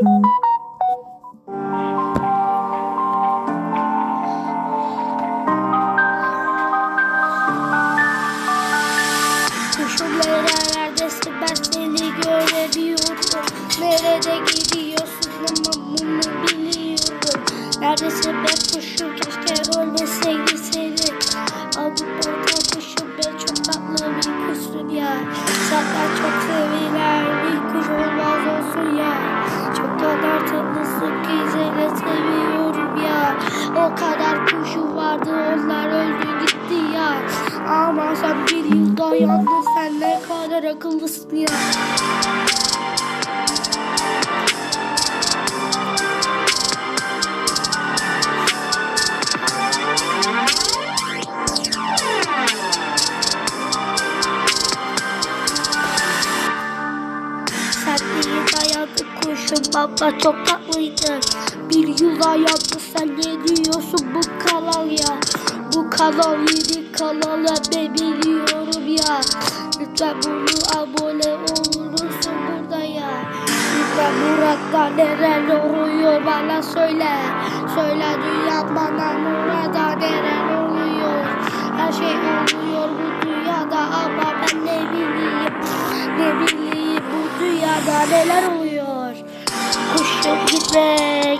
Nerede gidiyorsun ama bunu biliyorum Neredeyse ben kuşum keşke ölmeseydi seni Alıp orta kuşum ben çok tatlı bir kuşum ya çok sevilen bir kuş olmaz olsun seni seviyorum ya. O kadar kuşum vardı onlar öldü gitti ya. Ama sen bir yıl dayandın sen ne kadar akıllısın ya Sen iyi dayandın kuşum baba çok tatlıydın Bir yıl dayandı sen ne diyorsun bu kanal ya? Bu kanal yeni kanal ben biliyorum ya. Lütfen bunu abone olur musun burada ya. Lütfen Murat'ta neler oluyor bana söyle. Söyle dünya bana Murat'ta neler oluyor neler oluyor. Kuşum gitme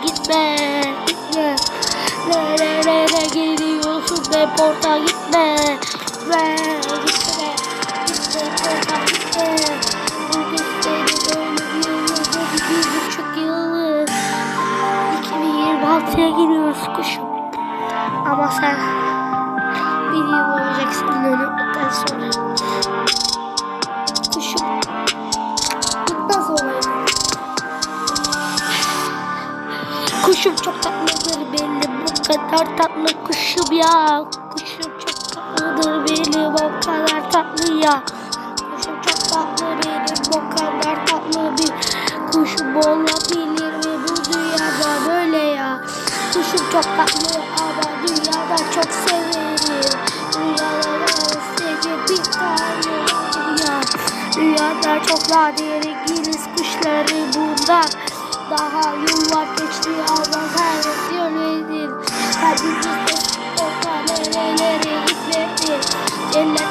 gitme gitme. Nerelere gidiyorsun be porta gitme. Ve gitme gitme porta gitme. Bugün seni böyle bir yılda bir buçuk yılı 2026'ya giriyoruz kuşum. Ama sen bir yıl olacaksın dönüpten sonra Kuşum çok tatlıdır benim. Bu kadar tatlı kuşum ya. Kuşum çok tatlıdır benim. O kadar tatlı ya. Kuşum çok tatlı benim. O kadar tatlı bir kuşum olabilir mi bu dünyada böyle ya? Kuşum çok tatlı ama dünyada çok severim. Dünyada sevdiğim bir tane ya. Dünyada çok nadir İngiliz kuşları bundan Daha yıllar geçti ama her yönedir Kendimiz de o nerelere gitmedi Cennet